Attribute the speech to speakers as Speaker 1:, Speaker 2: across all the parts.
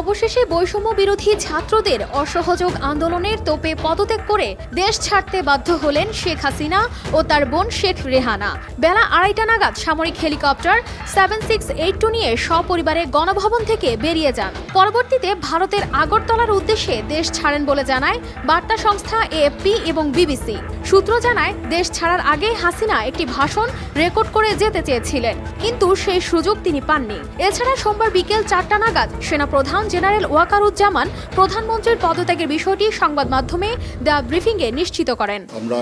Speaker 1: অবশেষে বৈষম্য বিরোধী ছাত্রদের অসহযোগ আন্দোলনের তোপে পদত্যাগ করে দেশ ছাড়তে বাধ্য হলেন শেখ হাসিনা ও তার বোন শেখ রেহানা। বেলা আড়াইটা নাগাদ সামরিক helicopter seven six eight two নিয়ে সপরিবারে গণভবন থেকে বেরিয়ে যান। পরবর্তীতে ভারতের আগরতলার উদ্দেশ্যে দেশ ছাড়েন বলে জানায় বার্তা সংস্থা এএফপি এবং বিবিসি। সূত্র জানায়, দেশ ছাড়ার আগে হাসিনা একটি ভাষণ রেকর্ড করে যেতে চেয়েছিলেন, কিন্তু সেই সুযোগ তিনি পাননি। এছাড়া সোমবার বিকেল চারটা নাগাদ সেনাপ্রধান জেনারেল ওয়াকারুজ্জামান প্রধানমন্ত্রীর পদত্যাগের বিষয়টি সংবাদ মাধ্যমে দ্য ব্রিফিংয়ে নিশ্চিত করেন।
Speaker 2: আমরা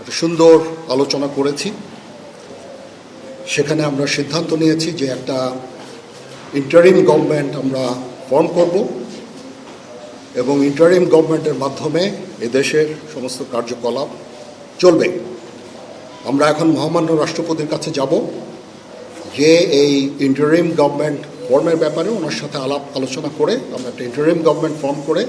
Speaker 2: একটা সুন্দর আলোচনা করেছি। সেখানে আমরা সিদ্ধান্ত নিয়েছি যে একটা ইন্টারিম গভর্নমেন্ট আমরা ফর্ম করব এবং ইন্টারিম গভর্নমেন্টের মাধ্যমে এদেশের সমস্ত কার্যকলাপ চলবে। আমরা এখন মহামান্য রাষ্ট্রপতির কাছে যাব, যে এই ইন্টারিম গভর্নমেন্ট ফর্মের ব্যাপারে ওনার সাথে আলাপ আলোচনা করে, আমরা একটা ইন্টারিম গভর্নমেন্ট ফর্ম করে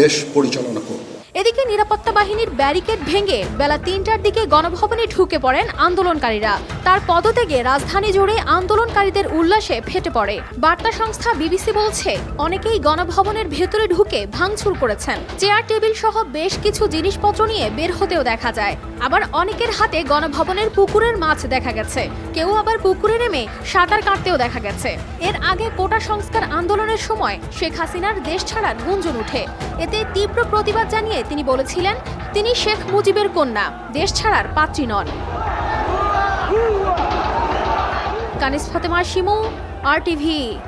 Speaker 2: দেশ পরিচালনা করব।
Speaker 1: এদিকে নিরাপত্তা বাহিনীর ব্যারিকেড ভেঙে বেলা তিনটার দিকে গণভবনে ঢুকে পড়েন আন্দোলনকারীরা। তার পদত্যাগে রাজধানী জুড়ে আন্দোলনকারীদের উল্লাসে ফেটে পড়ে। বার্তা সংস্থা বিবিসি বলছে, অনেকেই গণভবনের ভেতরে ঢুকে ভাঙচুর করেছেন। চেয়ার টেবিল সহ বেশ কিছু জিনিসপত্র নিয়ে বের হতেও দেখা যায়। আবার অনেকের হাতে গণভবনের পুকুরের মাছ দেখা গেছে। কেউ আবার পুকুরে নেমে সাঁতার কাটতেও দেখা গেছে। এর আগে কোটা সংস্কার আন্দোলনের সময় শেখ হাসিনার দেশ ছাড়ার গুঞ্জন উঠে। এতে তীব্র প্রতিবাদ জানিয়ে তিনি বলেছিলেন, তিনি শেখ মুজিবের কন্যা, দেশ ছাড়ার পাত্রী নন। Kanis Fatema, Shimu, R TV.